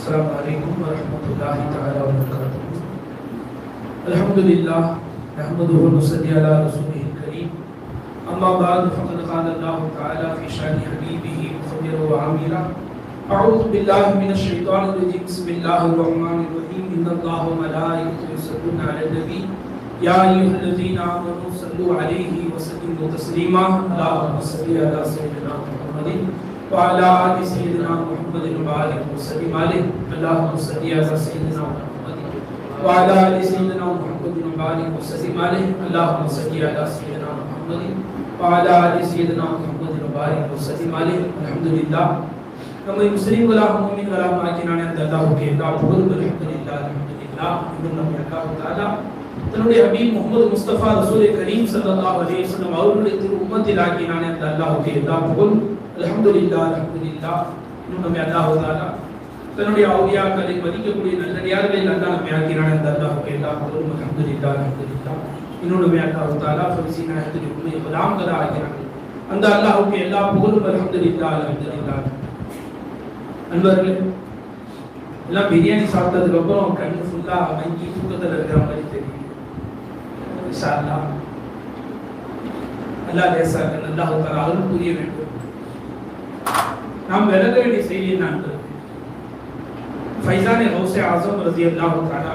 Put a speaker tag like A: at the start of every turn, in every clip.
A: السلام علیکم ورحمۃ اللہ تعالیٰ وبرکاتہ۔ الحمد للہ احمد الصلی علیہ رسول کریم۔ اما بعد، فقد قال اللہ تعالیٰ فی شان حبیبہ مصدر و عامرہ۔ اعوذ باللہ من الشیطان الرجیم، بسم اللہ الرحمن الرحیم۔ ان اللہ ملائکتہ یصلون علی النبی۔ یا ایھا الذین آمنوا صلوا علیہ وسلموا تسلیما۔ اللہم صل علی سیدنا محمد۔ وعلى آل سيدنا محمد وعليه وسلم عليه اللهم صل على سيدنا محمد وعلى آل سيدنا محمد وعليه وسلم عليه اللهم صل على سيدنا محمد وعلى آل سيدنا محمد وعليه وسلم عليه الحمد لله نمو مسلم ولا مؤمن ولا ماكن عن عند الله كيف لا بغض بل الحمد لله الحمد لله إن الله يحكاه تعالى تنوڑے حبیب محمد مصطفى رسول کریم صلی اللہ علیہ وسلم اور لیے تر امت علاقین عن عند الله كيف لا بغض அலமதுல்லா அலமதுல்லா இன்னும் நம்ம அல்லாஹ் தஆலா தன்னுடைய அவுதியாக்களை மதிக்கக்கூடிய நல்லடியார்களில் அல்லாஹ் நம்ம ஆக்கிறான் அந்த அல்லாஹ்வுக்கு எல்லா புகழும் அல்ஹம்துலில்லாஹ் அல்ஹம்துலில்லாஹ். இன்னும் அல்லாஹ் தஆலா ஃபரிசி நாயகத்துடைய உண்மை குலாம்களா ஆக்கினாங்க அந்த அல்லாஹ்வுக்கு எல்லா புகழும் அலமதுல்லா அலமதுல்லா நண்பர்களே எல்லாம் பிரியாணி சாப்பிட்டதுக்கு அப்புறம் கண்ணு ஃபுல்லா மங்கி தூக்கத்துல இருக்கிற மாதிரி தெரியும் இன்ஷா அல்லாஹ். அல்லாஹ் லேசாக அல்லாஹ் தஆலா அருள் புரிய வேண்டும். நாம் விளங்க வேண்டிய செய்தி நான் ஃபைசானே கௌசே ஆசம் ரசி அல்லாஹு தாலா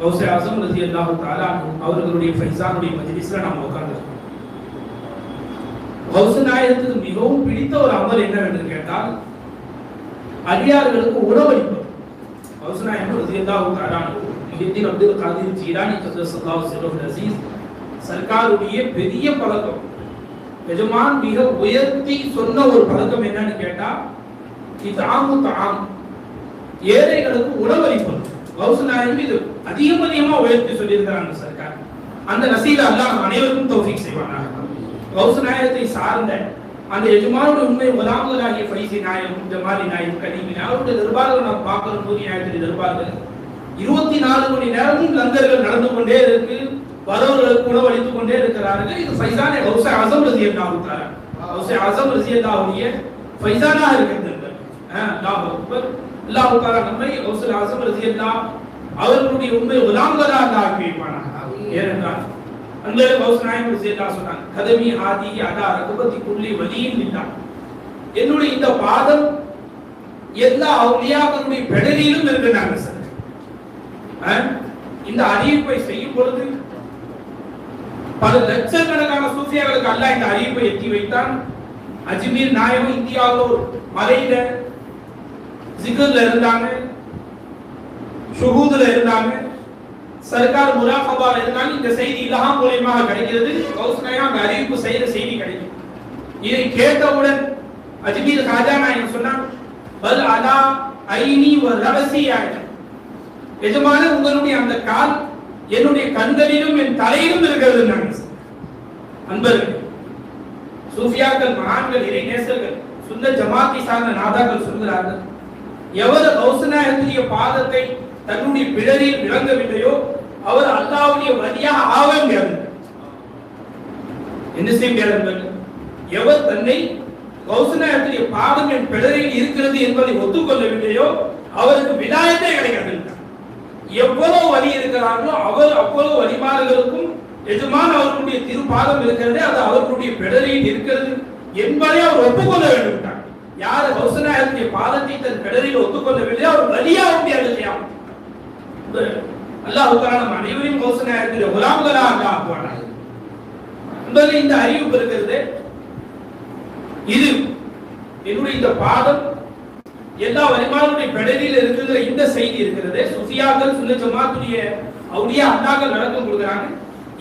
A: கௌசே ஆசம் ரசி அல்லாஹு தாலா அவர்களுடைய ஃபைசானுடைய மஜ்லிஸ்ல நாம் உட்கார்ந்துருக்கோம் கௌச நாயகத்துக்கு மிகவும் பிடித்த ஒரு அமல் என்னவென்று கேட்டால் அடியார்களுக்கு உணவளிப்பது. கௌசு நாயகம் ரசி அல்லாஹு தாலா முஹித்தீன் அப்துல் காதிர் ஜீரானி ஜீலானி கதஸல்லாஹு சிறஹுல் அஸீஸ் சர்க்காருடைய பெரிய பழக்கம். எஜமான் மிக உயர்த்தி சொன்ன ஒரு பழக்கம் என்னன்னு கேட்டா இதாமு தாம். ஏழைகளுக்கு உணவளிப்பது. கௌசநாயகம் இது அதிகம் அதிகமா உயர்த்தி சொல்லியிருக்கிறாங்க சர்க்கார். அந்த நசீல அல்லாஹ் அனைவருக்கும் செய்வாங்க செய்வானாக. கௌசநாயகத்தை சார்ந்த அந்த எஜமானுடைய உண்மை முதலாவதாகிய பைசி நாயகம் ஜமாலி நாயகம் கனிமின் அவருடைய தர்பார்கள் நாம் பார்க்கிற போது நாயகத்தின் தர்பார்கள். இருபத்தி நாலு மணி நேரமும் லங்கர்கள் நடந்து கொண்டே இருக்கு. வரவர்களுக்கு உணவளித்துக் கொண்டே இருக்கிறார்கள். இது ஃபைசானே ஹவுசே அசம் ரசி உத்தாரா ஹவுசே அசம் ரசி அல்லாவுடைய ஃபைசானா இருக்கிறது அல்லாஹ் அக்பர். அல்லாஹ் உத்தாரா நம்மை ஹவுசே அசம் ரசி அல்லா அவர்களுடைய உண்மை குலாம்களா அல்லாஹ் ஆக்கி வைப்பானாக ஏனென்றால் அந்த கௌஸ் நாயகம் சேதா சொன்னாங்க கதமி ஆதி அதா ரகுபதி குள்ளி வலியும் நின்றான் என்னுடைய இந்த பாதம் எல்லா அவுலியாக்களுடைய பெடலிலும் இருக்கிறாங்க சார் இந்த அறிவிப்பை செய்யும் பொழுது பல லட்சக்கணக்கான சூஃபியாக்களுக்கு அல்ல இந்த அறிவிப்பை எட்டி வைத்தான். அஜ்மீர் நாயகம் இந்தியாவில் ஒரு மலையில ஜிகர்ல இருந்தாங்க. சுகூதுல இருந்தாங்க. சர்க்கார் முராகபால இருந்தாலும் இந்த செய்தி இலகாம் மூலியமாக கிடைக்கிறது. கௌஸ்னயா அந்த அறிவிப்பு செய்த செய்தி கிடைக்கும். இதை கேட்டவுடன் அஜ்மீர் காஜா நாயகம் சொன்னான் பல் அலா ஐனி ஒரு ரவசி எஜமான உங்களுடைய அந்த கால் என்னுடைய கண்களிலும் என் தலையிலும் இருக்கிறது அன்பர்கள் சூஃபியாக்கள் மகான்கள் இறை நேசர்கள் சுந்த ஜமாத்தி சார்ந்த நாதாக்கள் சொல்கிறார்கள் எவர் கௌசநாயகத்துடைய பாதத்தை தன்னுடைய பிடரில் விளங்கவில்லையோ அவர் அல்லாவுடைய வழியாக ஆக முடியாது. என்ன செய்ய எவர் தன்னை கௌசநாயகத்துடைய பாதம் என் பிடரில் இருக்கிறது என்பதை ஒத்துக்கொள்ளவில்லையோ அவருக்கு விநாயகத்தை கிடைக்கவில்லை எவ்வளவு வழி இருக்கிறார்களோ அவர் அவ்வளவு வழிமாறுகளுக்கும் எஜமான அவர்களுடைய திருப்பாதம் இருக்கிறது அது அவர்களுடைய பிடரில் இருக்கிறது என்பதை அவர் ஒப்புக்கொள்ள வேண்டும் யார் கௌசநாயகத்துடைய பாதத்தை தன் பிடரில் ஒத்துக்கொள்ளவில்லை அவர் வழியாக முடியாது இல்லையா அல்லாஹ் நம் அனைவரையும் கௌசநாயகத்துடைய குலாம்களாக ஆக்குவானாக. என்பதில் இந்த அறிவிப்பு இருக்கிறது இது என்னுடைய இந்த பாதம் எல்லா வரிமானுடைய பெடலில் இருக்கிற இந்த செய்தி இருக்கிறது. சுசியாக்கள் சுன்ன ஜமாத்துடைய அவருடைய அண்ணாக்கள் நடக்கும் கொடுக்குறாங்க.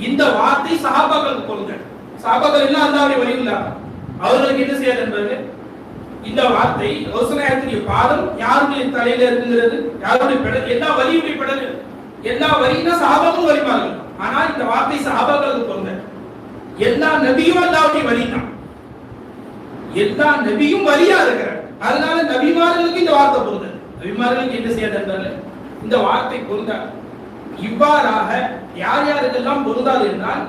A: இந்த வார்த்தை சஹாபாக்களுக்கு கொடுங்க சஹாபாக்கள் எல்லாம் அல்லாவுடைய வழியில் அவர்களுக்கு என்ன செய்யாது என்பது? இந்த வார்த்தை யோசனாயத்துடைய பாதம் யாருடைய தலையில இருக்குங்கிறது யாருடைய பெடல் எல்லா வலியுடைய பெடல் எல்லா வரினா சஹாபாக்களும் வலிமார்கள். ஆனால் இந்த வார்த்தை சஹாபாக்களுக்கு கொடுங்க எல்லா நபியும் அல்லாவுடைய வழி தான் எல்லா நபியும் வழியா இருக்கிறார் அதனால நபிமார்களுக்கு இந்த வார்த்தை பொருந்த நபிமார்களுக்கு என்ன செய்யாது இந்த வார்த்தை பொருந்த இவ்வாறாக யார் யாருக்கெல்லாம் பொருந்தாது என்றால்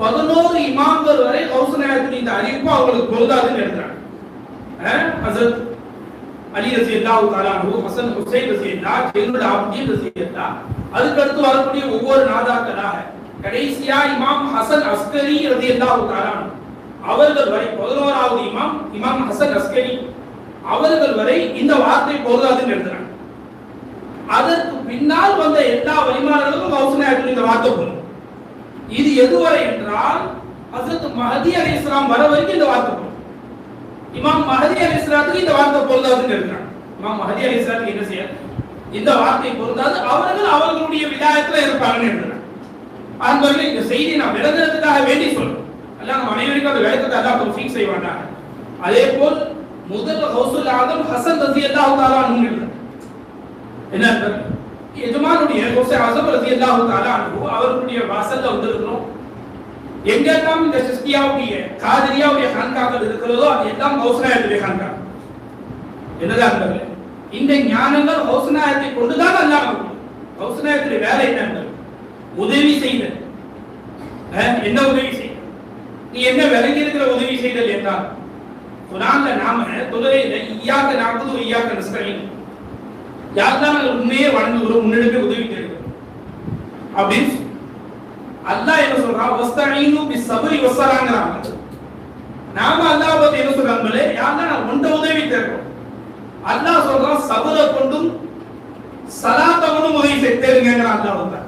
A: பதினோரு இமாம்கள் வரை கௌசநாயகத்தின் இந்த அறிவிப்பு அவங்களுக்கு பொருந்தாதுன்னு எழுதுறாங்க ஹசரத் அலி ரசி அல்லாஹு தாலானு ஹசன் ஹுசைன் ரசி அல்லா ஜெயினுல் ஆப்தீன் ரசி அல்லா அதுக்கடுத்து வரக்கூடிய ஒவ்வொரு நாதாக்களாக கடைசியா இமாம் ஹசன் அஸ்கரி ரதி அல்லாஹு தாலானு அவர்கள் வரை பதினோராவது இமாம் இமாம் ஹசன் அஸ்கரி. அவர்கள் வரை இந்த வார்த்தை பொருளாதுன்னு எழுதுறாங்க அதற்கு பின்னால் வந்த எல்லா வழிமாறுகளுக்கும் கௌசனாயத்தில் இந்த வார்த்தை பொருள் இது எதுவரை என்றால் ஹசரத் மஹதி அலி இஸ்லாம் வர வரைக்கும் இந்த வார்த்தை போகும் இமாம் மஹதி அலி இஸ்லாத்துக்கு இந்த வார்த்தை பொருந்தாதுன்னு எழுதுறாங்க இமாம் மஹதி அலி இஸ்லாத்துக்கு என்ன செய்ய? இந்த வார்த்தை பொருந்தாது அவர்கள் அவர்களுடைய விதாயத்துல இருப்பாங்கன்னு எழுதுறாங்க அன்பர்களே இந்த செய்தி நான் விளங்குறதுக்காக வேண்டி சொல்றேன் அல்ல நம்ம அனைவருக்கும் அந்த விளக்கத்தை அல்லாஹ் செய்ய செய்வானாக அதே போல் முதல் ஹவுசுல் ஆதம் ஹசன் ரதி அல்லாஹு தாலா என்ன எஜமானுடைய ஹவுசே ஆசம் ரதி அல்லாஹு தாலா அவருடைய வாசல்ல வந்திருக்கிறோம். எங்கெல்லாம் இந்த சிஸ்தியாவுடைய காதிரியாவுடைய ஹான்காக்கள் இருக்கிறதோ அது எல்லாம் ஹவுஸ்னாயத்துடைய ஹான்கா என்னதான் இந்த ஞானங்கள் ஹவுசனாயத்தை கொண்டுதான் அல்லாஹ் ஹவுசனாயத்துடைய வேலை என்ன உதவி செய்தல். என்ன உதவி செய்தல்? நீ என்ன விலகி இருக்கிற உதவி செய்தல் என்றால்? குரான்ல நாம தொழுகையில ஈயாக்க நாற்பது ஈயாக்க நஸ்கரின். யார்தான் நாங்கள் உண்மையே வணங்குகிறோம் உன்னிடமே உதவி கேட்கிறோம்? அப்படின்னு அல்லாஹ் என்ன சொல்றான் வஸ்தஈனு பி சபரி வஸலாங்கறாங்க நாம அல்லாஹ் பத்தி என்ன சொல்றாங்களே யார்தான் நான் உண்ட உதவி தேடுறோம்? அல்லாஹ் சொல்றான் சபரை கொண்டும் சலாத்தவனும் உதவி செய்ய தேடுங்கிறான் அல்லாஹ்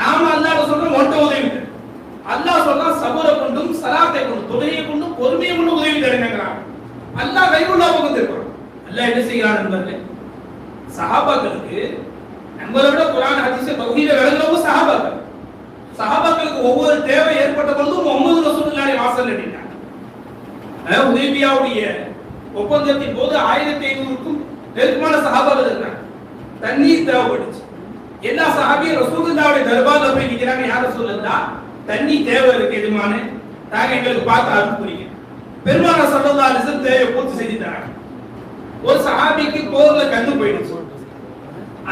A: நாம அல்லாஹ் சொல்றோம் ஒன்றை உதவி தேடுறோம். அல்லாஹ் சொன்னா சபரை கொண்டும் சலாத்தை கொண்டும் தொழுகையை கொண்டும் பொறுமையை கொண்டும் உதவி தேடுங்கிறான் அல்லாஹ் கைகுள்ளா பக்கம் அல்லாஹ் என்ன செய்கிறான் நண்பர்களே? சஹாபாக்களுக்கு நம்மளை விட குரான் ஹதீஸ தௌஹீத விளங்குறவங்க சஹாபாக்கள். சஹாபாக்களுக்கு ஒவ்வொரு தேவை ஏற்பட்ட பொழுதும் முகமது ரசூலுல்லாஹி வாசல் அடிட்டாங்க உதவியாவுடைய ஒப்பந்தத்தின் போது ஆயிரத்தி ஐநூறுக்கும் நெருக்கமான சஹாபாக்கள் இருக்காங்க தண்ணீர் தேவைப்பட்டுச்சு எல்லா சஹாபியும் ரசூலுல்லாவுடைய தர்பார்ல போய் நிற்கிறாங்க யார் ரசூலுல்லா தண்ணி தேவை இருக்கு எதுமானு நாங்க எங்களுக்கு பார்த்து அருள் புரியுங்க பெருமான சல்லா அலிசம் வஸல்லம் தேவையை பூர்த்தி செஞ்சு தராங்க ஒரு சஹாபிக்கு போர்ல கண்ணு போயிடுச்சு.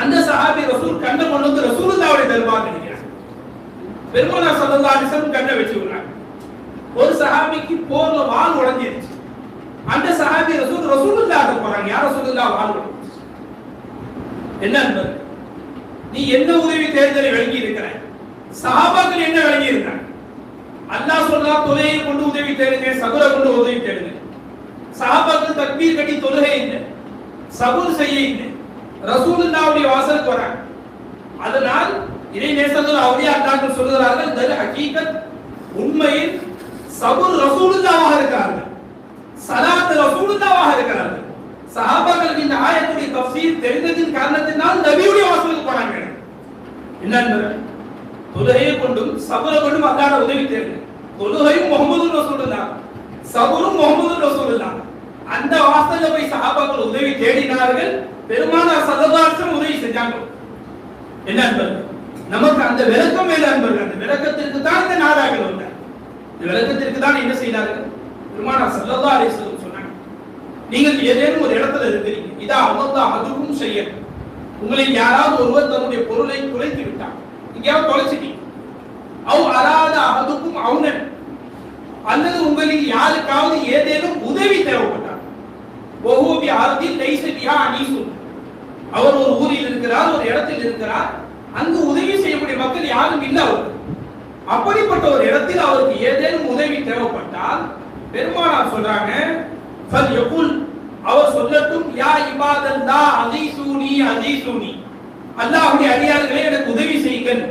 A: அந்த சஹாபி ரசூல் கண்ணை கொண்டு வந்து ரசூலுல்லாவுடைய தர்பார்ல நினைக்கிறாங்க பெருமானா சல்லா அலிசம் கண்ணை வச்சுக்கிறாங்க ஒரு சஹாபிக்கு போர்ல வால் உடஞ்சிருச்சு. அந்த சஹாபி ரசூல் ரசூலுல்லா போறாங்க. யார் ரசூலுல்லா? வால் உடஞ்சிருச்சு. என்ன நீ எந்த உதவி தேர்தலை விளங்கி இருக்கிறாய் சஹாபாக்கள் என்ன விளங்கி இருக்காங்க அல்லாஹ் சொல்லா தொழுகையை கொண்டு உதவி தேடுங்க சகுர கொண்டு உதவி தேடுங்க. சஹாபாக்கள் தக்பீர் கட்டி தொழுகை இல்லை சபுர் செய்ய இல்லை. ரசூலுல்லாவுடைய வாசலுக்கு வராங்க. அதனால் இதை நேசத்தில் அவரே அல்லாஹ் சொல்கிறார்கள் தல் ஹகீகத் உண்மையில் சபுர் ரசூலுல்லாவாக இருக்கிறார்கள் சலாத் ரசூலுல்லாவாக இருக்கிறார்கள் சஹாபாக்களுக்கு இந்த ஆயத்துடைய தப்சீர் தெரிந்ததின் காரணத்தினால் நபியுடைய வாசலுக்கு போனாங்க. என்ன என்பது? தொழுகையை கொண்டும் சபுரை கொண்டும் அல்லாட உதவி தேடுங்க. தொழுகையும் முகமது ரசூலுல்லாஹ். சபுரும் முகமது ரசூலுல்லாஹ். அந்த வாசல்ல போய் சஹாபாக்கள் உதவி தேடினார்கள். பெருமானார் சல்லல்லாஹு உதவி செஞ்சாங்க. என்ன அன்பர்கள்? நமக்கு அந்த விளக்கம் மேல அன்பர்கள். அந்த விளக்கத்திற்கு தான் இந்த நாடாக வந்தார் இந்த விளக்கத்திற்கு தான் என்ன செய்தார்கள்? பெருமானார் சல்லல்லாஹு அலைஹி சொன்னாங்க. நீங்கள் ஏதேனும் ஒரு இடத்துல இருக்கிறீங்க. இதா அல்லாஹ் அதுவும் செய்ய உங்களை யாராவது ஒருவர் தன்னுடைய பொருளை குறைத்து விட்டாங்க எங்கேயாவது தொலைச்சிட்டீங்க. அவ் அராத அதுக்கும் அவுனன். அல்லது உங்களில் யாருக்காவது ஏதேனும் உதவி தேவைப்பட்டார் ஒவ்வொரு ஆர்த்தில் லைசபியா அனீசும் அவர் ஒரு ஊரில் இருக்கிறார் ஒரு இடத்தில் இருக்கிறார். அங்கு உதவி செய்யக்கூடிய மக்கள் யாரும் இல்லை அவருக்கு. அப்படிப்பட்ட ஒரு இடத்தில் அவருக்கு ஏதேனும் உதவி தேவைப்பட்டால் பெருமானார் சொல்றாங்க ஃபல் யகுல். அவர் சொல்லட்டும் யா இபாதல்லா அதீசூனி அதீசூனி அல்லாஹுடைய அடியார்களே எனக்கு உதவி செய்யுங்கள்.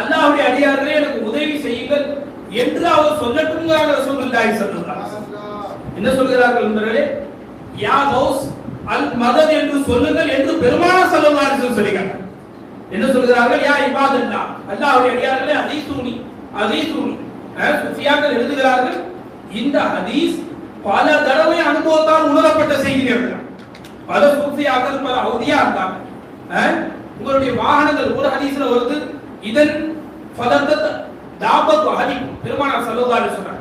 A: அல்லாஹுடைய அடியார்களே எனக்கு உதவி செய்யுங்கள் என்று அவர் சொல்லட்டும் ரசூலுல்லாஹி ஸல்லல்லாஹு என்ன சொல்கிறார்கள் நண்பர்களே? யா கௌஸ் அல் மதத் என்று சொல்லுங்கள் என்று பெருமானார் ஸல்லல்லாஹு அலைஹி வஸல்லம் சொல்லுகிறார்கள் என்ன சொல்கிறார்கள்? யா இபாதல்லா அல்லாஹ்வுடைய அடியார்களே அதீசூனி அதீசூனி அஹ் சுஃபியாக்கள் எழுதுகிறார்கள் இந்த ஹதீஸ் பல தடவை அனுபவத்தால் உணரப்பட்ட செய்திகள். பல சுஃபியாக்கள் பல அவதியா இருந்தாங்க உங்களுடைய வாகனங்கள் ஒரு ஹதீஸ்ல வருது இதன் தாபத்து தாபத் அஹதி பெருமானார் ஸல்லல்லாஹு அலைஹி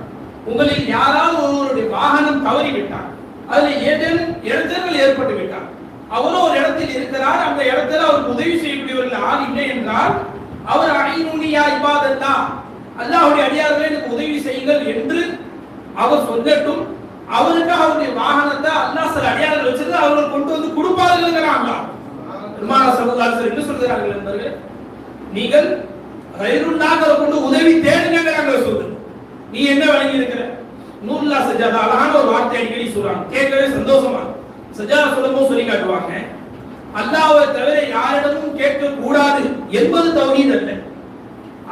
A: உங்களில் யாராவது ஒருவருடைய வாகனம் தவறி விட்டார் அதில் ஏதேனும் இடைஞ்சல்கள் ஏற்பட்டு விட்டார் அவரும் ஒரு இடத்தில் இருக்கிறார் அந்த இடத்துல அவருக்கு உதவி செய்யக்கூடியவர்கள் ஆள் இல்லை என்றால் அவர் அணைநுனியா இபாதல்லா அல்லாஹுடைய அடியார்களே எனக்கு உதவி செய்யுங்கள் என்று அவர் சொல்லட்டும் அவருக்கு அவருடைய வாகனத்தை அல்லாஹ் சில அடியார்கள் வச்சிருந்து அவர்கள் கொண்டு வந்து கொடுப்பார்கள் அல்லாஹ். பெருமானா சமுதாயத்தில் என்ன சொல்கிறார்கள் என்பவர்கள் நீங்கள் கைருல்லாஹ்வை கொண்டு உதவி தேடுங்கிறாங்க சொல்லு நீ என்ன வழங்கி இருக்கிற? நூல்லா சஜாதா அழகான ஒரு வார்த்தை அடிக்கடி சொல்றாங்க. கேட்கவே சந்தோஷமா சஜாதா சொல்லும்போது சொல்லி காட்டுவாங்க. அல்லாஹ்வை தவிர யாரிடமும் கேட்க கூடாது என்பது தௌஹீத் அல்ல.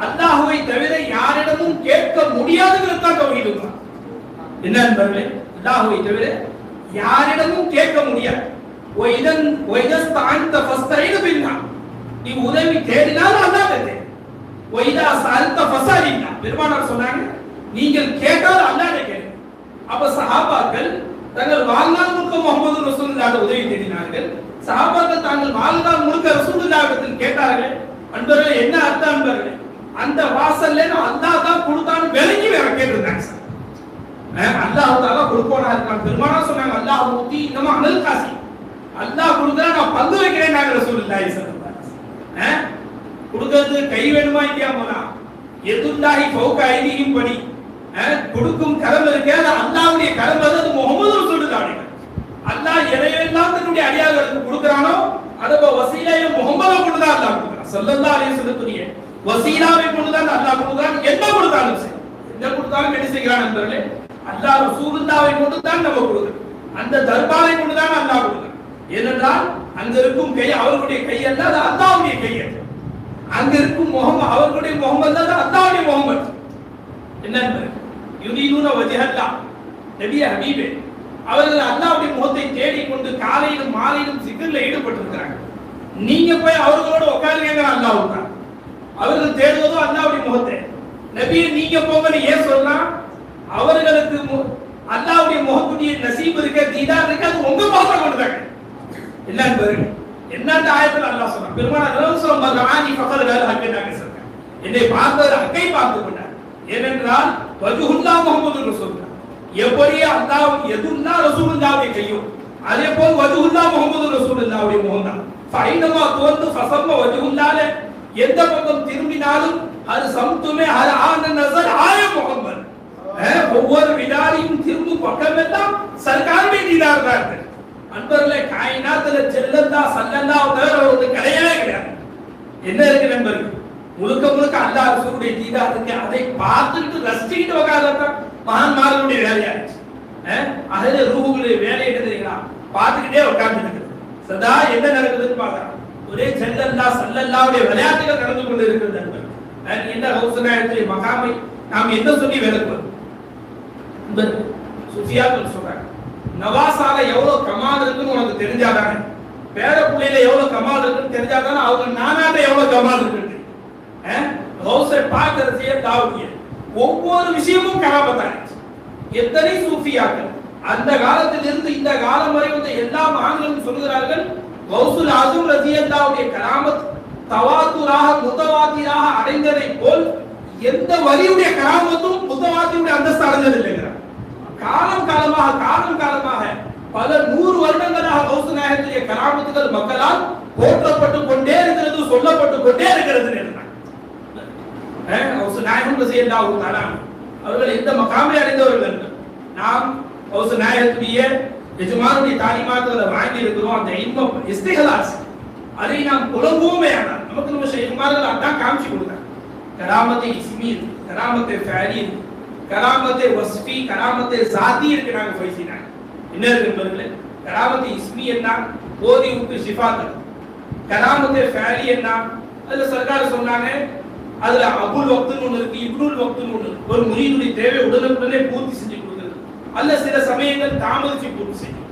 A: அல்லாஹ்வை தவிர யாரிடமும் கேட்க முடியாதுங்கிறது தான் தௌஹீத் என்ன என்பார்களே அல்லாஹ்வை தவிர யாரிடமும் கேட்க முடியாது. ஒய்தன் நீ உதவி தேடினால் அல்லாஹ் ஒய்தா சல்த ஃபசாலினா பெருமானார் சொன்னாங்க நீங்கள் கேட்டால் அல்லாஹ் கேளுங்க அப்ப சஹாபாக்கள் தங்கள் வாழ்நாள் முழுக்க முகமது ரசூலுல்லாஹ் உதவி தேடினார்கள் சஹாபாக்கள் தாங்கள் வாழ்நாள் முழுக்க ரசூலுல்லாஹிடத்தில் கேட்டார்கள் அன்பர்களே என்ன அர்த்தம் அன்பர்களே அந்த வாசல்ல அல்லாஹ் தான் கொடுத்தான்னு விளங்கி வேற கேட்டிருந்தாங்க சார் அல்லாஹ் தாலா கொடுப்போனா இருக்கான் பெருமானா சொன்னாங்க அல்லாஹ் ஊத்தி இன்னமா அனல் காசி அல்லாஹ் கொடுத்தா நான் பங்கு வைக்கிறேன் நாங்க ரசூலுல்லாஹி ஸல்லல்லாஹு அலைஹி வஸல்லம். கொடுக்கிறது கை வேணுமா இல்லையா மோனா? எதுல்லாஹி ஃபௌக ஐதியும் படி? கொடுக்கும் கடமை இருக்கே அது அல்லாஹ்வுடைய கடமை அது அது முகமது ரசூலுல்லாஹி அல்லாஹ் எதையெல்லாம் தன்னுடைய அடியார்களுக்கு கொடுக்கறானோ அத இப்ப வசீலையை முகமது கொண்டு தான் அல்லாஹ் கொடுக்கறான். ஸல்லல்லாஹு அலைஹி வஸல்லத்துடைய வசீலாவை கொண்டு தான் அல்லாஹ் கொடுக்கறான். என்ன கொடுத்தாலும் சரி. என்ன கொடுத்தாலும் என்ன செய்கிறான் என்பவர்களே அல்லாஹ் ரசூலுல்லாவை கொண்டு தான் நம்ம கொடுக்கறோம் அந்த தர்பாரை கொண்டு தான் அல்லாஹ் கொடுக்கறான் ஏனென்றால் அங்க இருக்கும் கை அவர்களுடைய கை அல்ல அது அல்லாவுடைய கை அங்க இருக்கும் முகமது அவர்களுடைய முகமது அது அல்லாவுடைய முகமது. என்ன என்பது? வஜஹல்லா நபிய ஹபீபே. அவர்கள் அல்லாவுடைய முகத்தை தேடி கொண்டு காலையிலும் மாலையிலும் சிக்கல்ல ஈடுபட்டிருக்கிறாங்க. நீங்க போய் அவர்களோட உட்காருங்க அல்லாஹ் உட்கார் அவர்கள் தேடுவதோ அல்லாவுடைய முகத்தை. நபியை நீங்க போங்கன்னு ஏன் சொல்லலாம் அவர்களுக்கு மு- முகத்துடைய நசீப் இருக்க தீதா இருக்க அது உங்க முகத்தை கொண்டுதாங்க என்ன பாருங்க என்னன்ற ஆயத்தில் அல்லாஹ் சொல்றான் பெருமானார் ரசூல் ஸல்லல்லாஹு அலைஹி ஃபகர் வேற ஹக்கை என்னை பார்த்தவர் ஹக்கை பார்த்து கொண்டார். ஏனென்றால் வஜுஹுல்லா முகமது ரசூல் எப்படி அல்லாஹ் எதுல்லா ரசூலுல்லாஹ்வுடைய செய்யும் அதே போல் வஜுஹுல்லா முஹம்மது ரசூலுல்லாஹ்வுடைய முகம் தான். ஃபைனமா தோந்து ஃபசம்ம வஜுஹுல்லால எந்த பக்கம் திரும்பினாலும் அது சம்துமே அது ஆன நசர் ஆய முகம்மது. ஒவ்வொரு வினாடியும் திரும்பும் பக்கமெல்லாம் சர்க்காருமே தீதார் தான் இருக்கு அன்பர்களே காயினாத்துல செல்லந்தா சல்லந்தா தவிர ஒரு கிடையவே கிடையாது. என்ன இருக்கு நண்பர்கள்? முழுக்க முழுக்க அல்லா ரசூலுடைய தீதா இருக்கு அதை பார்த்துட்டு ரசிச்சுக்கிட்டு உட்கார்தான் மகான்மார்களுடைய வேலையாச்சு அதுல ரூபுகளுடைய வேலை என்ன பார்த்துக்கிட்டே உட்கார்ந்து இருக்குது. சதா என்ன நடக்குதுன்னு பார்க்கலாம். ஒரே செல்லல்லா சல்லல்லாவுடைய விளையாட்டுகள் நடந்து கொண்டு இருக்கிறது நண்பர்கள். அஹ், என்ன ஹவுசனாயத்துடைய மகாமை நாம் என்ன சொல்லி விளக்குவது? சுஃபியாக்கள் சொல்றாங்க. நவாசால எவ்வளவு கமால் இருக்குன்னு உனக்கு தெரிஞ்சாதானே? பேர புள்ளியில எவ்வளவு கமால் இருக்குன்னு தெரிஞ்சாதானே? அவங்க நானாட்ட எவ்வளவு கமால் இருக்குன்னு. ஹவுஸை பார்க்கறதையே தாவுதிய. ஒவ்வொரு விஷயமும் கராபத்தானே எத்தனை சூஃபியாக்கள்? அந்த காலத்திலிருந்து இந்த காலம் வரை வந்து எல்லா மகான்களும் சொல்கிறார்கள் கௌசுல் ஆசும் ரஜியல்லாவுடைய கராமத் தவாத்துராக முத்தவாத்திராக அடைந்ததை போல் எந்த வரியுடைய கராமத்தும் முதவாதியுடைய அந்தஸ்து அடைஞ்சதில்லைங்கிறார் காலம் காலமாக காலம் காலமாக பல நூறு வருடங்களாக கௌசு நாயகத்துடைய கராமத்துகள் மக்களால் போற்றப்பட்டு கொண்டே இருக்கிறது சொல்லப்பட்டு கொண்டே இருக்கிறது அவர்கள் எந்த மகாமை அடைந்தவர்கள் நாம் கௌசு நாயகத்துடைய எஜமானுடைய தாலிமாத்துகளை வாங்கி இருக்கிறோம் அந்த இன்பம் இஸ்திகலாஸ் அதை நாம் புலம்புவோமே ஆனால் நமக்கு நம்ம எஜமானர்கள் அதான் காமிச்சு கொடுத்தாங்க. கராமத்தை இஸ்மீர் கராமத்தை ஃபேரீர் கராமத்தை வஸ்பி கராமத்தை சாதி இருக்கு நாங்க பேசினாங்க என்ன இருக்கு என்பதுல கராமத்தை இஸ்மி என்ன? போதி உப்பு சிஃபாத் கராமத்தை ஃபேரி என்ன? அதுல சர்க்கார் சொன்னாங்க அதுல அபுல் வக்துன்னு ஒண்ணு இருக்கு இப்னுல் வக்துன்னு ஒண்ணு ஒரு முரீதுடைய தேவை உடனுக்குடனே பூர்த்தி செஞ்சு கொடுக்குறது. அல்ல சில சமயங்கள் தாமதிச்சு பூர்த்தி செய்யும்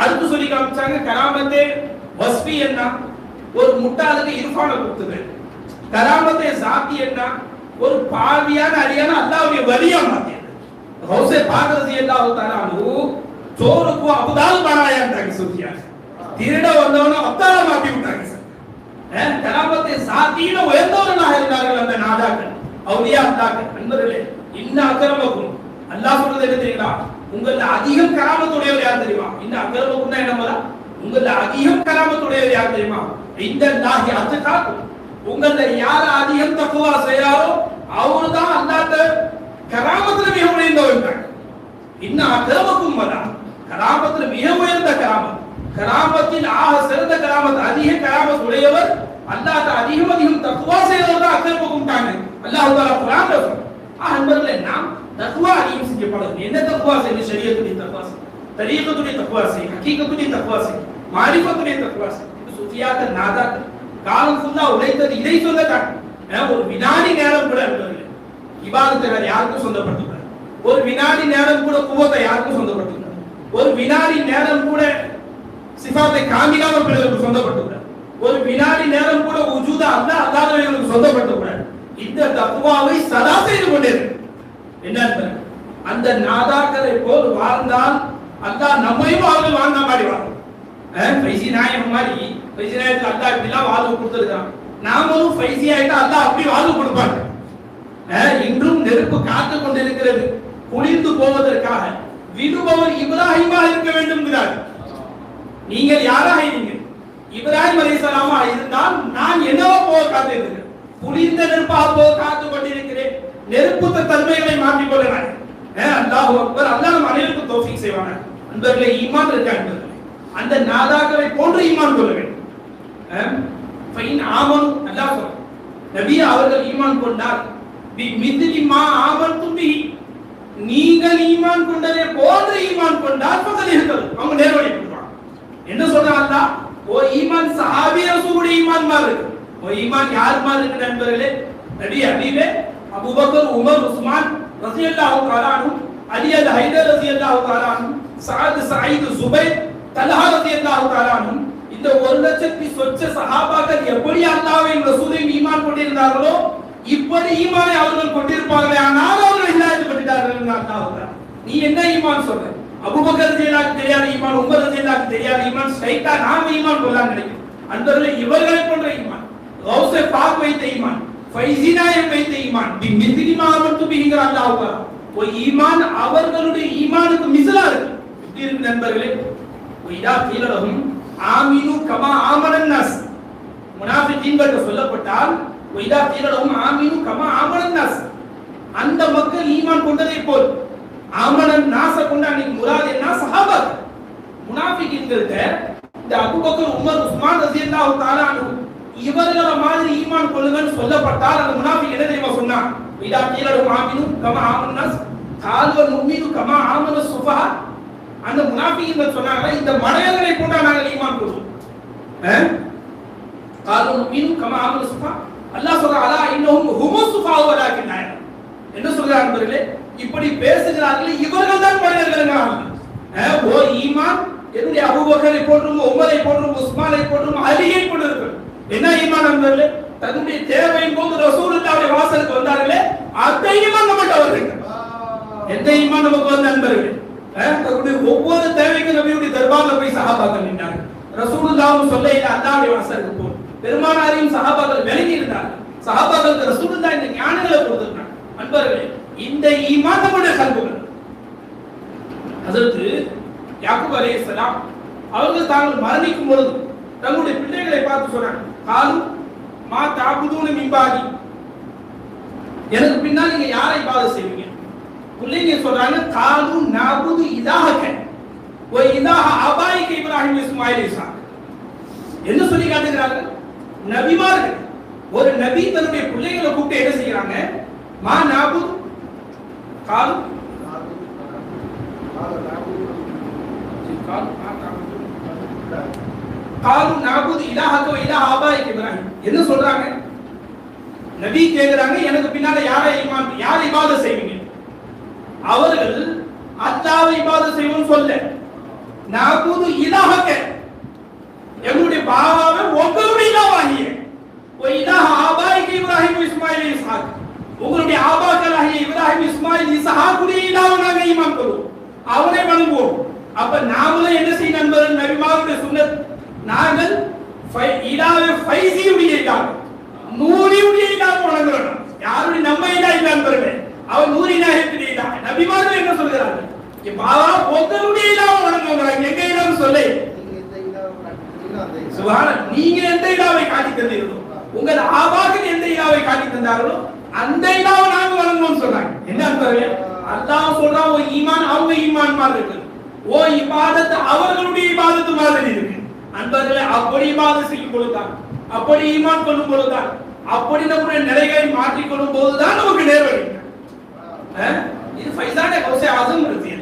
A: அடுத்து சொல்லி காமிச்சாங்க கராமத்தே வஸ்பி என்ன? ஒரு முட்டாளுக்கு இருஃபான கொடுத்தது. கராமத்தை சாத்தி என்ன? ஒரு பாவியான அடியான அல்லாவுடைய வலியா மாத்தியது ஹவுசே பாக்குறது அல்லாஹ் தஆலாஹு சோருக்கும் அபுதால் பாராயாண்டாங்க சுத்தியா திருட வந்தவன அப்தால மாத்தி விட்டாங்க சார். அஹ், சாத்தியில உயர்ந்தவர்களாக இருந்தார்கள் அந்த நாதாக்கள் அவரியா அல்லாக்கள். நண்பர்களே இன்னும் அக்கிரமக்கும் அல்லாஹ் சொல்றது என்ன தெரியுங்களா? உங்கள அதிகம் கராமத்துடையவர் யார் தெரியுமா? இன்ன அக்கிரமக்கும் என்ன உங்கள அதிகம் கராமத்துடையவர் யார் தெரியுமா? இந்த நாகி அத்துக்காக்கும் உங்கள யார் அதிகம் தக்குவா செய்யாரோ அவரு தான் அல்லாட்ட கராமத்துல மிக உயர்ந்தவர் இன்னும் அக்கிரமக்கும் வரா கராமத்தில் மிக உயர்ந்த கராமத் கராமத்தில் ஆக சிறந்த கராமத் அதிக கராமத் உடையவர் அல்லாத அதிகம் அதிகம் தக்குவா செய்தவர் தான் அக்கிரமக்கும் தாங்க அல்லாஹ் தாலா குரான் ஆ அன்பர்களே நாம் தக்குவா அதிகம் செய்யப்படும் என்ன தக்குவா செய்ய சரியத்துடைய தக்குவா செய்ய தரீகத்துடைய தக்குவா செய்ய ஹக்கீகத்துடைய தக்குவா செய்ய மாரிஃபத்துடைய தக்குவா செய்ய சுத்தியாக நாதாக்கள் காலம் ஃபுல்லா உழைத்தது இதை சொல்லத்தான். ஒரு வினாடி நேரம் கூட அன்பர்களே இபாதத்தை வேற யாருக்கும் சொந்தப்படுத்தக்கூடாது. ஒரு வினாடி நேரம் கூட குவத்தை யாருக்கும் சொந்தப்படுத்தக்கூடாது. ஒரு வினாடி நேரம் கூட சிஃபாத்தை காமிகாம பிறருக்கு சொந்தப்படுத்தக்கூடாது. ஒரு வினாடி நேரம் கூட உஜூதா அல்ல அல்லாதவர்களுக்கு சொந்தப்படுத்தக்கூடாது. இந்த தக்குவாவை சதா செய்து கொண்டிருக்கு என்ன அந்த நாதாக்களை போல் வாழ்ந்தால் அல்லாஹ் நம்மையும் அவர்கள் வாழ்ந்த மாதிரி வாழும். அஹ், நாயகம் மாதிரி ஃபைசி நாயகத்துக்கு அல்லாஹ் இப்படிலாம் வாழ்வு கொடுத்துருக்கான் நாமளும் ஃபைசி ஆயிட்டா அல்லாஹ் அப்படி வாழ்வு கொடுப்பாங்க. இன்றும் நெருப்பு காத்து கொண்டிருக்கிறது. குளிர்ந்து போவதற்காக விடுபவர் இப்ராஹிமாக இருக்க வேண்டும் நீங்கள் யாராக இருங்கள் இப்ராஹிம் அலிசலாமா இருந்தால் நான் என்னவோ போக காத்திருக்கிறேன். குளிர்ந்த நெருப்பாக போக காத்து கொண்டிருக்கிறேன். நெருப்புத்த தன்மைகளை மாற்றிக் கொள்கிறார் அல்லாஹ் அக்பர் அல்லாஹ் நம் அனைவருக்கும் தௌஃபீக் செய்வாங்க அன்பர்களே ஈமான் இருக்க அன்பர்களே அந்த நாதாக்களை போன்று ஈமான் கொள்ள வேண்டும். ஃபைன் ஆமன் அல்லாஹ் சொல்றான் நபி அவர்கள் ஈமான் கொண்டார். பி மித்லி மா ஆமன்தும் பிஹி நீங்கள் ஈமான் கொண்டதே போன்று ஈமான் கொண்டால் பக்கத்தில் இருக்கிறது அவங்க நேர்வழி கொடுப்பாங்க. என்ன சொல்றாங்க ஓ ஈமான் சஹாபி ரசூலுடைய ஈமான் மாதிரி இருக்கு. ஓ ஈமான் யார் மாதிரி இருக்கு நண்பர்களே? நபி ஹபீபே அபூபக்கர் உமர் உஸ்மான் ரலியல்லாஹு தஆலா அன்ஹும் அலி அல் ஹைதர் ரலியல்லாஹு தஆலா அன்ஹும் சஅத் சயீத் ஜுபைர் தல்ஹா ரலியல்லாஹு தஆலா அன்ஹும் இந்த ஒரு லட்சத்தி சொச்ச சகாபாக்கள் எப்படி அல்லாஹ்வையும் ரசூலையும் ஈமான் கொண்டிருந்தார்களோ இப்படி ஈமானை அவர்கள் கொண்டிருப்பார்களே ஆனால் அவர்கள் இல்லாது பண்ணிட்டார்கள் அல்லாஹ் நீ என்ன ஈமான் சொல்ற? அபுபக்கர் ஜெயலாக்கு தெரியாத ஈமான் உமர் ஜெயலாக்கு தெரியாத ஈமான் ஸ்ட்ரைட்டா நாம ஈமான் கொள்ளலாம் கிடைக்கும் அன்பர்களே இவர்களை போன்ற ஈமான் கௌஸே பாக் வைத்த ஈமான் ஃபைசினாயம் வைத்த ஈமான் பி மித்லி மா அமர்த்து பிஹிங்கிற அல்லாஹ் தஆலா ஒரு ஈமான் அவர்களுடைய ஈமானுக்கு மிசலா இருக்கு. எப்படி இருக்கு நண்பர்களே. இதா கீழலகும் ஆமினு கமா ஆமனன்னாஸ் நாஸ் சொல்லப்பட்டால் வைதா கீழலகும் ஆமினு கமா ஆமனன்னாஸ் அந்த மக்கள் ஈமான் கொண்டதை போல் ஆமனன் நாச கொண்ட அன்னைக்கு முராத் என்ன? சஹாபாக்கள் முனாஃபிகீன்கள்ட்ட இந்த அபுபக்கர் உமர் உஸ்மான் ரலியல்லாஹு தஆலா அன்ஹு இவர்கள மாதிரி ஈமான் கொள்ளுங்கன்னு சொல்லப்பட்டால் அந்த முனாஃபிக் என்ன தெரியுமா சொன்னான்? வைதா கீழலகும் ஆமினு கமா ஆமனன்னாஸ் நாஸ் கால்வல் கமா ஆமன சுஃபா அந்த முனாஃபிகீன்கள் சொன்னாங்க இந்த மடையர்களை கொண்டா நாங்கள் ஈமான் கொள்வோம். காலும் மீனும் கமா ஆமன சுஃபா. அல்லாஹ் சொல்றான் அலா இன்னும் ஹுமுஸ் சுஃபா வலாக்கின் நாயகம் என்ன சொல்றாங்க நண்பர்களே? இப்படி பேசுகிறார்கள் இவர்கள் தான் மனிதர்கள் ஓ ஈமான்? என்னுடைய அபூபக்கரை போன்றும் உமரை போன்றும் உஸ்மானை போன்றும் அலியை கொண்டிருக்கிறது என்ன ஈமான் நண்பர்களே? தன்னுடைய தேவையின் போது ரசூலுல்லாவுடைய வாசலுக்கு வந்தார்களே அந்த ஈமான் நம்மகிட்ட வருகிறது எந்த ஈமான் நமக்கு வந்த நண்பர்களே? தன்னுடைய ஒவ்வொரு தேவைக்கும் நபியுடைய தர்பார்ல போய் சஹாபாக்கள் நின்றாங்க ரசூலுல்லாஹ் சொல்ல இல்ல அல்லாஹ்வுடைய வாசலுக்கு போ பெருமானாரையும் சஹாபாக்கள் விலகி இருந்தார்கள். சஹாபாக்களுக்கு ரசூலுல்லா இந்த ஞானங்களை கொடுத்திருந்தாங்க அன்பர்களே இந்த ஈமான் நம்முடைய கல்புகள். அதற்கு யாக்கூப் அலைஹிஸ்ஸலாம் அவர்கள் தாங்கள் மரணிக்கும் பொழுது தங்களுடைய பிள்ளைகளை பார்த்து சொன்னாங்க காலும் மா தாபுதூன மிம்பாதி எனக்கு பின்னால் நீங்க யாரை இபாதத் செய்வீங்க? பிள்ளைங்க சொல்றாங்க காலு நாபுது இதாக வ இதாக அபாயிக இப்ராஹிம் இஸ்மாயில் இஸ்ஹாக் என்ன சொல்லி காட்டுகிறாங்க? நபிமார்கள். ஒரு நபி தன்னுடைய பிள்ளைகளை கூப்பிட்டு என்ன செய்யறாங்க மா நாபுது. காலு? காலு நாபுது இலாஹக்க நாபுது இலாஹ இப்ராஹிம். என்ன சொல்றாங்க? நபி கேக்குறாங்க எனக்கு பின்னால யாரை யாரை இபாத செய்வீங்க? அவர்கள் அல்லாவை இபாதத் செய்வோம் சொல்ல. நாபுது இலாக எங்களுடைய பாபாவை உங்களுடைய இலாவாகிய இலாக ஆபாய்க்கு இப்ராஹிம் இஸ்மாயில் இஸ்ஹாக். உங்களுடைய ஆபாக்களாகிய இப்ராஹிம் இஸ்மாயில் இஸ்ஹாக்குடைய இலாவை நாங்கள் ஈமான் கொள்வோம். அவனை வணங்குவோம். அப்ப நாமளும் என்ன செய்ய நண்பர்கள் நபிமாவுடைய சுண்ணத். நாங்கள் இலாவை ஃபைசியுடைய இலாவை நூறியுடைய இலாவை வணங்குறோம் யாருடைய நம்ம இல்லா இல்ல நண்பர்களே அவர் நூறி நாயகத்துடைய இல்லா நபிமார்கள் என்ன சொல்கிறார்கள் என் பாபா உங்களுடைய இலாவை வணங்குகிறாங்க எங்க இலான்னு சொல்லே சுபான நீங்க எந்த இலாவை காட்டி தந்தீர்களோ உங்கள் ஆபாக்கள் எந்த இலாவை காட்டி தந்தார்களோ அந்த இலாவை நாங்க வணங்குவோம் சொன்னாங்க என்ன அர்த்தம் அல்லாஹ் சொல்றான் ஓ ஈமான் அவங்க ஈமான் மாதிரி இருக்கு ஓ இபாதத் அவர்களுடைய இபாதத்து மாதிரி இருக்கு அன்பர்களே அப்படி இபாதத் செய்யும் பொழுதுதான் அப்படி ஈமான் கொள்ளும் பொழுதுதான் அப்படி நம்முடைய நிலைகளை மாற்றிக்கொள்ளும் போதுதான் நமக்கு நேர்வழி அஹ்? இது ஃபைசானே கௌசே ஆசம் இருக்கு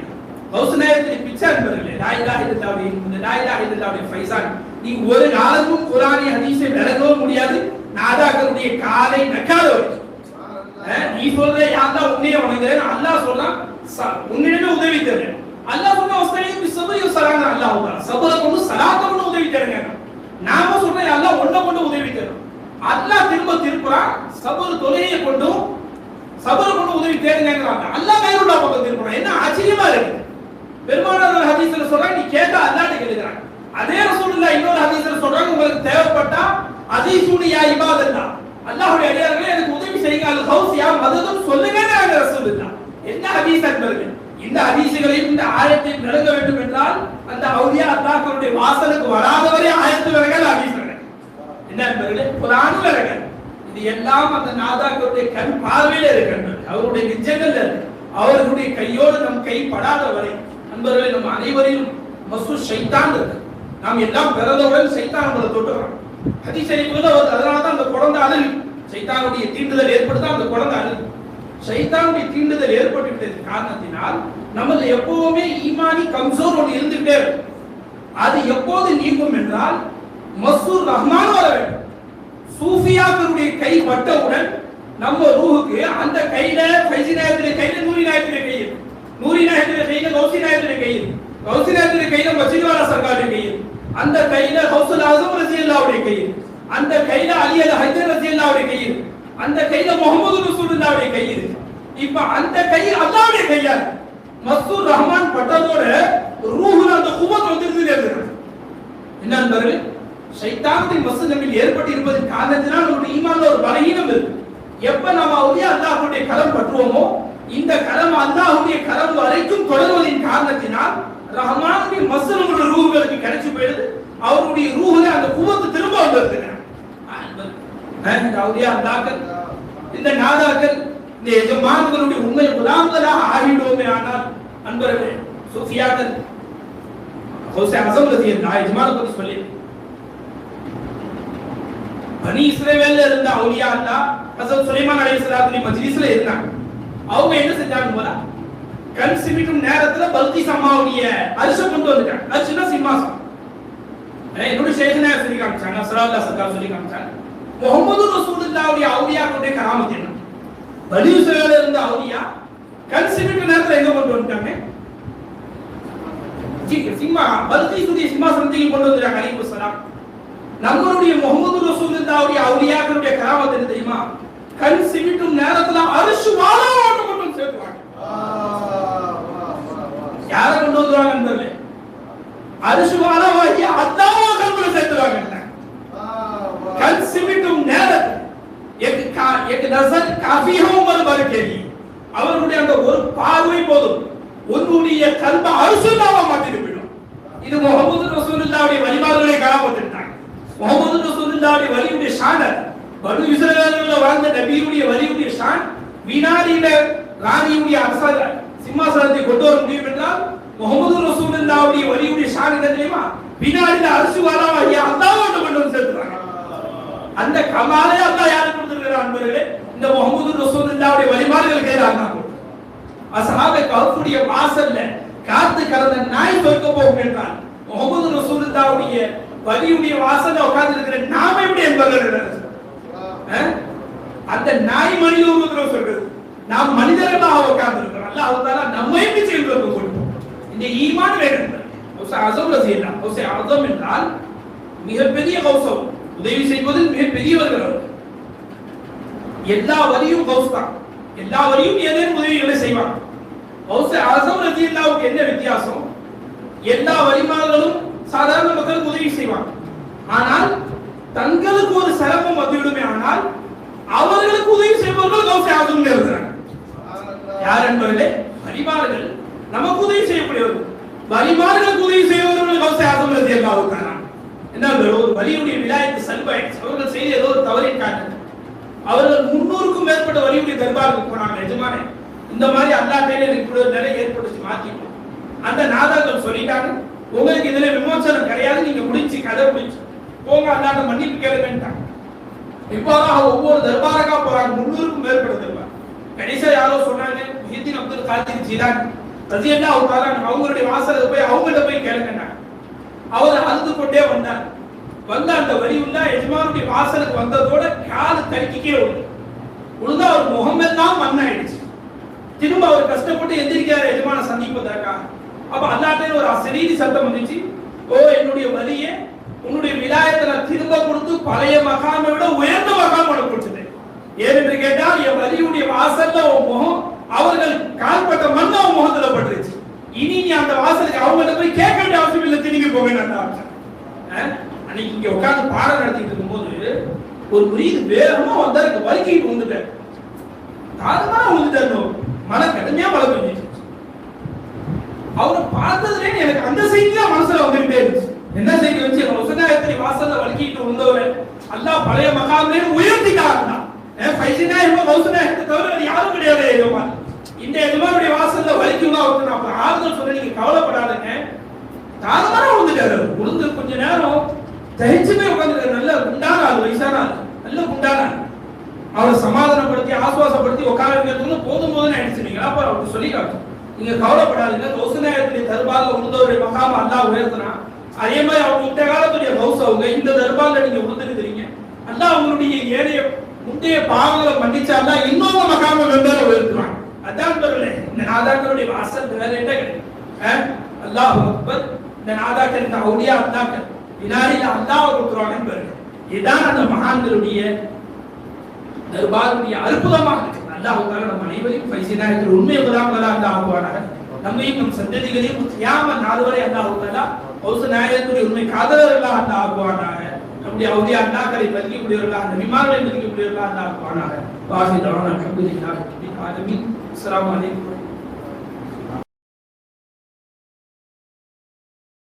A: கௌச நேரத்தில் பிச்சை என்பவர்களே லா இலாஹ இல்லல்லாஹுடைய இந்த லா இலாஹ இல்லல்லாஹுடைய ஃபைசான் நீங்க ஒரு நாளும் குர்ஆனி ஹதீஸை விளங்கவும் முடியாது நாதாக்களுடைய காலை நக்காத வரைக்கும் அஹ், நீ சொல்ற யாரா உன்னைய வணங்குறேன் அல்லாஹ் சொல்றான் ச- உன்னிடமே உதவி தருறேன் அல்லாஹ் சொன்ன வஸ்தனீ பிஸ்ஸபரி வஸ்ஸலான அல்லாஹ் சொல்றான் சபர கொண்டு சலாத்த கொண்டு உதவி தருங்க நாம சொல்ற அல்லாஹ் ஒன்ன கொண்டு உதவி தரும் அல்லாஹ் திரும்ப திருப்புறான் சபர் தொலையை கொண்டும் சபர் கொண்டு உதவி தேடுங்கிறாங்க அல்லாஹ். கைருல்லா பக்கம் திருப்புறான். என்ன ஆச்சரியமா இருக்கு. பெருமானார் ஹதீஸ்ல சொல்றாங்க நீ கேட்டா அல்லாஹ்ட்ட கேளுங்கறாங்க அதே ரசூலுல்லாஹ் இன்னொரு ஹதீஸ்ல சொல்றாங்க உங்களுக்கு தேவைப்பட்டா அதீசுனி யா இபாதல்லா. அல்லாஹ்வுடைய அடியார்களே எனக்கு உதவி செய்யுங்க அல் ஹவுஸ் யா மததும் சொல்லுங்கங்கறாங்க ரசூலுல்லாஹ் என்ன ஹதீஸ் அன்பர்கள் இந்த ஹதீசுகளையும் இந்த ஆயத்தை விளங்க வேண்டும் என்றால் அந்த அவுலியா அல்லாஹ்வுடைய வாசலுக்கு வராதவரே ஆயத்து விலகல் ஹதீஸ் என்ன நண்பர்களே குரான் விலகல். இது எல்லாம் அந்த நாதாக்களுடைய கண் பார்வையில இருக்கின்றது. அவருடைய நிஜங்கள்ல இருக்கு. அவர்களுடைய கையோடு நம் கை படாதவரை. நண்பர்களே நம் அனைவரையும் மசூ சைத்தான் இருக்கு. நாம் எல்லாம் பிறந்தவுடன் சைத்தான் நம்மளை தொட்டுறோம் ஹதீஸ் ஷரீஃப்ல அதனால தான் அந்த குழந்தை அழுகு சைத்தானுடைய தீண்டுதல் ஏற்படுத்த அந்த குழந்தை அழுகு சைத்தானுடைய தீண்டுதல் ஏற்பட்டுவிட்டது காரணத்தினால் நமது எப்பவுமே ஈமானி கம்சோர் ஒன்று இருந்துகிட்டே இருக்கும். அது எப்போது நீங்கும் என்றால் மசூர் ரஹ்மான் வர வேண்டும். சூஃபியாக்களுடைய கை பட்டவுடன் நம்ம ரூஹுக்கு அந்த கையில ஃபைசி நாயத்துடைய கையில நூரி நாயத்துடைய கையில் நூரி நாயத்துடைய கையில கௌசி நாயத்துடைய கையில் கௌசி நாயத்துடைய கையில மச்சிவாரா சர்க்காருடைய கையில் அந்த கையில ஹவுசுல் ஆசம் ரசியல்லாவுடைய கையில் அந்த கையில அலி அல் ஹஜர் ரசியல்லாவுடைய கையில் அந்த கையில முகமது ரசூலுல்லாவுடைய கையில் இப்ப அந்த கையில் அல்லாவுடைய கையால். மசூர் ரஹ்மான் பட்டதோட ரூஹுல அந்த குவத் வந்துருது என்ன நண்பர்கள்? சைத்தானுடைய மசு நம்மில் ஏற்பட்டிருப்பதன் காரணத்தினால் நம்முடைய ஈமான்ல ஒரு பலகீனம் இருக்கு. எப்ப நாம அவருடைய அல்லாஹுடைய கரம் பற்றுவோமோ இந்த கலம் அல்லாஹுடைய கரம் வரைக்கும் தொடர்வதின் காரணத்தினால் ரஹ்மானுடைய மசு நம்முடைய ரூஹுகளுக்கு கிடைச்சு போயிடுது. அவருடைய ரூஹுல அந்த குவத்து திரும்ப வந்திருக்குங்க அல்லாக்கள் இந்த நாதாக்கள் இந்த எஜமான்களுடைய உண்மை குலாம்களாக ஆகிடுவோமே ஆனால் அன்பர்களே சூஃபியாக்கள் ஹோசே அசம் நான் எஜமான பத்தி சொல்லி பனி இஸ்ரவேல்ல இருந்த அவுலியா அல்லா ஹசரத் சுலைமான் அலைஹிஸ்ஸலாத்துடைய மஜ்லிஸ்ல இருந்தாங்க. அவங்க என்ன செஞ்சாங்க போல? கண் சிமிட்டும் நேரத்துல பல்கிஸ் சம்மாவுடைய அரிசை கொண்டு வந்துட்டாங்க. அரிசினா சிம்மாசனம். ஏய், என்னோட சேகனா சொல்லி காமிச்சாங்க சரவல்லா சர்க்கார் சொல்லி காமிச்சாங்க. முகமது ரசூலுல்லாவுடைய அவுலியாக்களுடைய கராமத் என்ன? பனி இஸ்ரவேல்ல இருந்த அவுலியா கண் சிமிட்டும் நேரத்தில் எங்க கொண்டு வந்துட்டாங்க? சிம்மா பல்கிஸுடைய சிம்மாசனத்துக்கு கொண்டு வந்துட்டாங்க அலைஹிஸ் ஸலாம் நம்மளுடைய முகமது ரசூலுல்லாவுடைய அவுலியாக்களுடைய கராமத் என்ன தெரியுமா? கண் சிமிட்டும் நேரத்துல அரிசி வாழாவோட்டு கொண்டு வந்து சேர்த்துவாங்க. யாரை கொண்டு வந்துருவாங்க நண்பர்களே? அரிசி வாழாவாகிய அல்லாஹ் கல்புல சேர்த்துவாங்க கண் சிமிட்டும் நேரத்தில் எக்கு கா- எக்கு நசல் காஃபியும் வருவாரு கேள்வி அவருடைய அந்த ஒரு பார்வை போதும். உன்னுடைய கல்ப அரிசுல்லாவா மாத்திட்டு போயிடும். இது முகமது ரசூலுல்லாவுடைய வழிபாடுகளை காணப்பட்டிருந்தாங்க முகமது ரசூலுல்லாவுடைய வலியுடைய ஷான் அது. பனு இஸ்ரவேல்ல வாழ்ந்த நபியுடைய வலியுடைய ஷான் வினாடியில ராணியுடைய அரச சிம்மாசனத்தை கொண்டு வர முடியும் என்றால் முகமது ரசூலுல்லாவுடைய வலியுடைய ஷான் என்ன தெரியுமா? வினாடியில அரசு வாராவாகிய அல்லாஹ் கொண்டு வந்து சேர்த்துறாங்க அந்த கமாலை அல்லா யாருக்கு கொடுத்திருக்கிற அன்பர்களே? இந்த முகமது ரசூலுல்லாவுடைய வழிபாடுகள் கையில் அல்லாஹ் கொடுத்தார். அசஹாபே வாசல்ல காத்து கலந்த நாய் தோற்க போகும் என்றால் முகமது ரசூலுல்லாவுடைய வலியுடைய வாசல்ல உட்கார்ந்து இருக்கிற நாம எப்படி என்பவர்கள் அந்த நாய் மனித உருவத்தில் சொல்றது நாம் மனிதர்களாக உட்கார்ந்து இருக்கிறோம் அல்ல தாலா நம்மை எப்படி செய்வது கொடுக்கும் இந்த ஈமான் வேண்டும் அசம் ரசியல்லாம் அசம் என்றால் மிகப்பெரிய கௌசவம். உதவி செய்வதில் மிகப்பெரியவர்கள். அவர்கள் எல்லா வரியும் கௌஸ் தான். எல்லா வரியும் ஏதேனும் உதவிகளை செய்வாங்க கௌச ஆசம் ரசியல்லாவுக்கு என்ன வித்தியாசம்? எல்லா வரிமார்களும் சாதாரண மக்களுக்கு உதவி செய்வாங்க ஆனால் தங்களுக்கு ஒரு சிரமம் வந்துவிடுமே ஆனால் அவர்களுக்கு உதவி செய்பவர்கள் கௌச ஆசம் இருக்கிறாங்க யார் என்பவர்களே? வரிமார்கள் நமக்கு உதவி செய்யக்கூடியவர்கள். வரிமார்களுக்கு உதவி செய்வதற்கு கௌச ஆசம் ரசியல்லாவுக்கு என்ன என்ன ஒரு வலியுடைய விலாயத்து சல்பாயிடுச்சு அவர்கள் செய்த ஏதோ ஒரு தவறின் காரணம். அவர்கள் முன்னூறுக்கும் மேற்பட்ட வலியுடைய தர்பாருக்கு போனாங்க எஜமானே. இந்த மாதிரி அல்லாட்டே எனக்கு இப்படி ஒரு நிலை ஏற்பட்டுச்சு மாத்திட்டோம் அந்த நாதாக்கள் சொல்லிட்டாங்க உங்களுக்கு இதுல விமோசனம் கிடையாது நீங்க முடிச்சு கதை முடிச்சு. போங்க அல்லாட்ட மன்னிப்பு கேளுங்கன்ட்டாங்க. இவ்வாறாக ஒவ்வொரு தர்பாரக்கா போறாங்க முன்னூறுக்கும் மேற்பட்ட தர்பார். கடைசியா யாரோ சொன்னாங்க முஹித்தின் அப்துல் காதிர் ஜிலானி ரலியல்லாஹு தஆலா அவங்களுடைய வாசலுக்கு போய் அவங்கள்ட்ட போய் கேளுங்கன்னாங்க அவர் அழுது கொண்டே வந்தார். வந்த அந்த வழி உள்ள எஜமானுடைய வாசலுக்கு வந்ததோட காது தடுக்கிக்கே உண்டு விழுந்து அவர் அவர் முகமெல்லாம் மண்ணாயிடுச்சு. திரும்ப அவர் கஷ்டப்பட்டு எந்திரிக்கிறார் எஜமான சந்திப்பதற்காக. அப்ப அல்லாட்டே ஒரு அசரீதி சத்தம் வந்துச்சு. ஓ என்னுடைய வலியே உன்னுடைய விலாயத்துல திரும்ப கொடுத்து பழைய மகாமை விட உயர்ந்த மகாம் உனக்கு கொடுத்தது ஏனென்று கேட்டால் என் வலியுடைய வாசல்ல உன் முகம் அவர்கள் கால்பட்ட மண் அவன் முகத்துல பட்டுருச்சு. இனி நீ அந்த வாசலுக்கு அவங்கள்ட்ட போய் கேட்க வேண்டிய அவசியம் இல்லை திரும்பி போக வேண்டாம் அன்னைக்கு இங்க உட்காந்து பாடம் நடத்திட்டு இருக்கும்போது ஒரு புரியுது வேகமா வந்தா இங்க வலிக்கிட்டு வந்துட்டேன். தாறுமாறா வந்துட்டாரு மழை கடுமையா மழை பெஞ்சிச்சு அவரை பார்த்ததுலே எனக்கு அந்த செய்தி தான் மனசுல வந்துகிட்டே இருந்துச்சு. என்ன செய்தி வச்சு ஒசனாயத்திரி வாசல்ல வலிக்கிட்டு வந்தவர் அல்லா பழைய மகாமே உயர்த்திட்டாருன்னா பைசனா இப்போ வசதாயத்தை தவிர யாரும் கிடையாது இந்த எஜமானுடைய வாசல்ல வலிக்குமா அவருக்கு நான் ஆறுதல் சொல்ல நீங்க கவலைப்படாதுங்க. தாராளமா உழுந்துட்டாரு உளுந்து கொஞ்ச நேரம் தயிச்சுமே உட்காந்துருக்காரு நல்ல குண்டான ஆள் வயசான ஆள். நல்ல குண்டான அவரை சமாதானப்படுத்தி ஆசுவாசப்படுத்தி உட்கார போதும் போதுன்னு ஆயிடுச்சு. நீங்க அப்ப அவருக்கு சொல்லி காட்டும் நீங்க கவலைப்படாதீங்க. தோசனாயத்துடைய தர்பார்ல உழுந்தவருடைய மகாம அல்லா உயர்த்தினா அதே மாதிரி அவங்க இந்த காலத்துடைய ஹவுஸ் அவங்க இந்த தர்பார்ல நீங்க உழுந்துருக்கிறீங்க. அல்லா அவங்களுடைய ஏழைய முந்தைய பாவங்களை மன்னிச்சா அல்லாஹ் இன்னொரு மகாம வெவ்வேறு உயர்த்துவாங்க அதான் சொல்லல இந்த நாதாக்களுடைய வாசல் வேற என்ன கிடையாது அல்லாஹ் அக்பர். இந்த நாதாக்கள் இந்த அவுலியா அல்லாக்கள். வினாடியில் அல்லாஹ் கொடுக்குறாங்க பாருங்க இதுதான் அந்த மகான்களுடைய தர்பாருடைய அற்புதமாக இருக்கு அல்லாஹுக்காக நம்ம அனைவரையும் பைசினாயத்தில் உண்மை உதாரணங்களா அல்லாஹ் ஆகுவானாக நம்மையும் நம் சந்ததிகளையும் கியாம நாள் வரை அல்லாஹ் தாலா பௌச நாயகத்துடைய உண்மை காதலர்களாக அல்லாஹ் ஆகுவானாக நம்முடைய அவுலியா அண்ணாக்களை மதிக்கக்கூடியவர்களா அந்த விமானங்களை மதிக்கக்கூடியவர்களா அல்லாஹ் ஆகுவானாக வாஹி தவான அல்ஹம்துலில்லாஹி Assalamu alaikum.